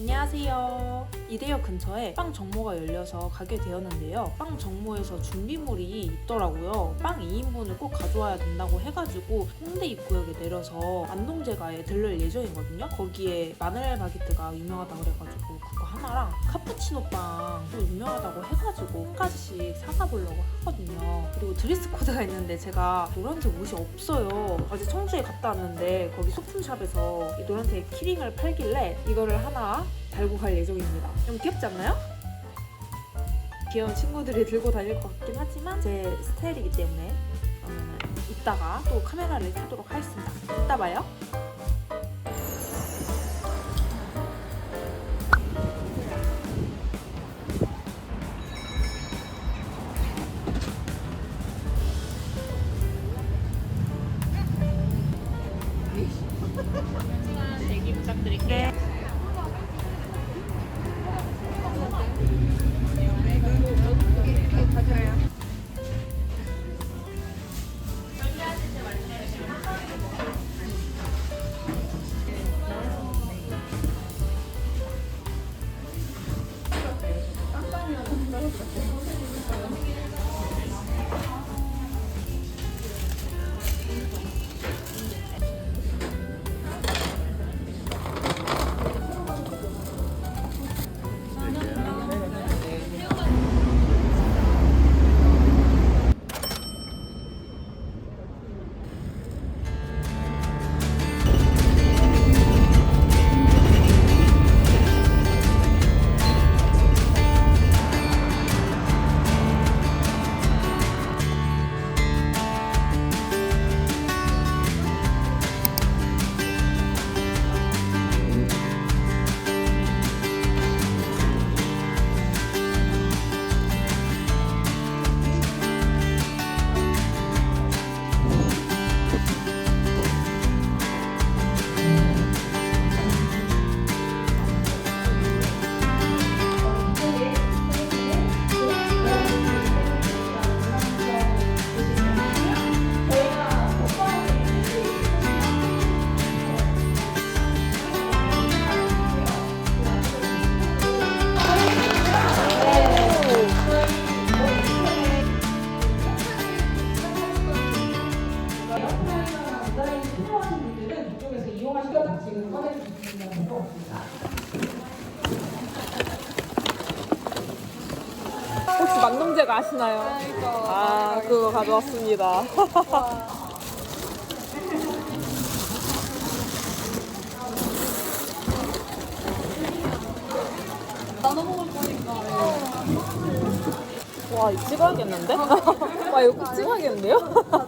안녕하세요. 이대역 근처에 빵 정모가 열려서 가게 되었는데요. 빵 정모에서 준비물이 있더라고요. 빵 2인분을 꼭 가져와야 된다고 해가지고 홍대 입구역에 내려서 안동제가에 들를 예정이거든요. 거기에 마늘 바게트가 유명하다고 그래가지고 카푸치노 빵도 유명하다고 해가지고 한 가지씩 사가 보려고 하거든요. 그리고 드레스 코드가 있는데 제가 노란색 옷이 없어요. 어제 청주에 갔다 왔는데 거기 소품샵에서 이 노란색 키링을 팔길래 이거를 하나 달고 갈 예정입니다. 좀 귀엽지 않나요? 귀여운 친구들이 들고 다닐 것 같긴 하지만 제 스타일이기 때문에 이따가 또 카메라를 켜도록 하겠습니다. 이따 봐요. 혹시 만능제가 아시나요? 아, 그거 가져왔습니다. 나눠 먹을 거니까. 와, 이거 찍어야겠는데? 와, 이거 꼭 찍어야겠는데요?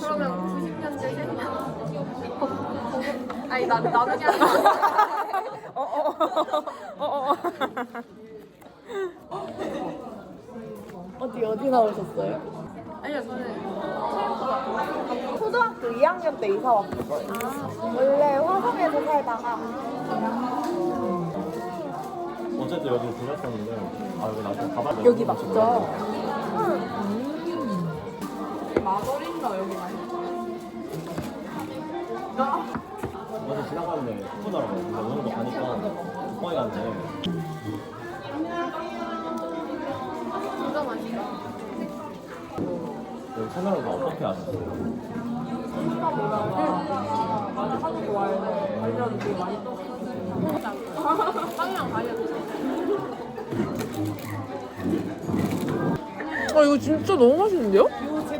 그러면 90년대 생각. 아니 나 나는 그냥 어디 어디 나오셨어요? 아니요 저는 초등학교 2학년 때 이사 왔어요. 원래 화성에서 살다가 어쨌든 여기 들렸었는데 아 여기 나중에 가봐야 여기 맞죠? 마더린가 여기 많이. 어제 지나가는데 후보더라고 근데 오는 거 가니까 뻥이 갔네 진짜 맛있다. 여기 채널은 어떻게 아셨어요? 많이 하도 좋아해서 관련 되게 많이 떠. 빵이랑 과일 드세요. 아, 이거 진짜 너무 맛있는데요?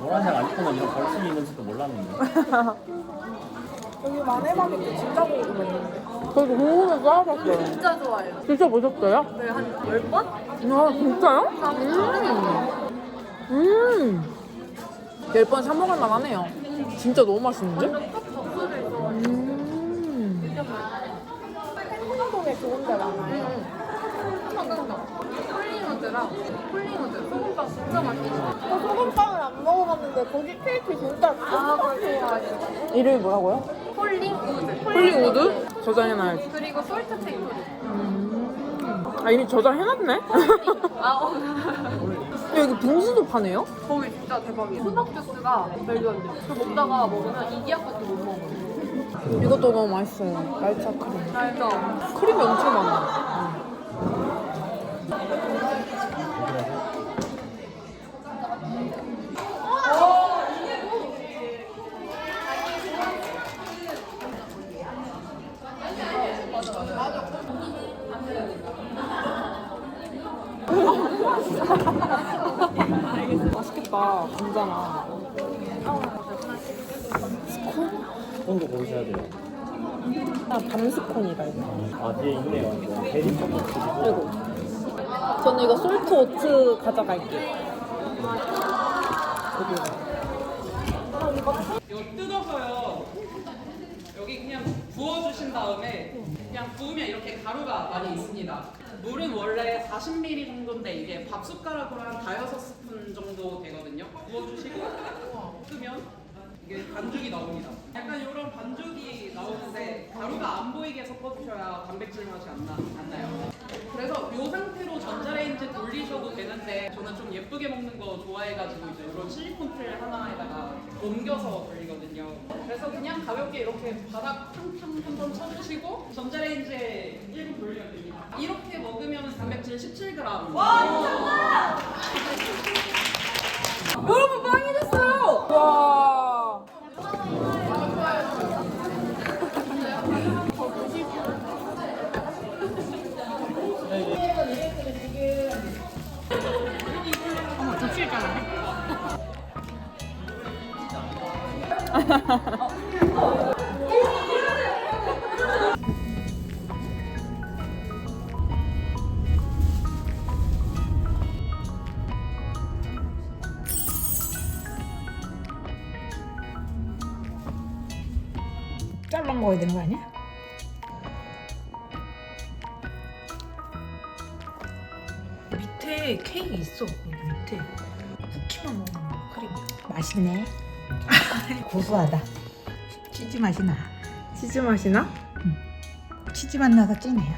노란색 안 입고는 이런 걸침이 있는지도 몰랐는데. 여기 마네바게트 진짜 궁금해. 저도 궁금해서 알아봤어요. 진짜 좋아해요. 진짜 보셨어요? 네, 한 10번? 아, 진짜요? 음. 음. 10번 사먹을 만하네요. 진짜 너무 맛있는데? 음. 한동에 좋은 데 많아요. 폴링우드랑 폴링우드 소금빵 진짜 맛있어. 저 소금빵을 안 먹어봤는데 거기 케이크 진짜 아, 진짜 좋아해요. 이름이 뭐라고요? 폴링우드. 폴링우드? 저장해놔야지. 그리고 솔트 테이크. 아, 이미 저장해놨네? 아, 어. 여기 빙수도 파네요? 거기 진짜 대박이에요. 수박 주스가 말도 안 돼. 그 먹다가 먹으면 이디약밖에 못 먹어요. 이것도 너무 맛있어요. 말차 크림. 알죠? 크림이 엄청 많아. 맛있겠다. 감자나. 스콘도 고르셔야 돼요. 아, 밤스콘이다, 이거. 아, 뒤에 있네요. 이거 베리 초코 그리고 저는 이거 솔트 오트 가져갈게요. 이거 뜯어서요. 여기 그냥 부어주신 다음에 그냥 부으면 이렇게 가루가 많이 있습니다. 물은 원래 40ml 정도인데 이게 밥 숟가락으로 한 다여섯 스푼 정도 되거든요. 부어주시고 끄면 이게 반죽이 나옵니다. 약간 이런 반죽이 나오는데 가루가 안 보이게 섞어주셔야 단백질 맛이 안, 나, 안 나요. 그래서 이 상태로 전자레인지 돌리셔도 되는데 저는 좀 예쁘게 먹는 거 좋아해가지고 이제 이런 실리콘 틀 하나에다가 옮겨서 돌리거든요. 그래서 그냥 가볍게 이렇게 바닥 탕탕 한번 쳐주시고 전자레인지에 1분 돌리면 됩니다. 이렇게 먹으면 단백질 17g. 여러분, 빵이 됐어 잘라 먹어야 되는 거 아니야? 밑에 케이크 있어, 밑에. 쿠키만 먹으면 크림. 맛있네. 고소하다. 치즈 맛이 나. 치즈 맛이 나? 치즈 맛 나서 찐해요.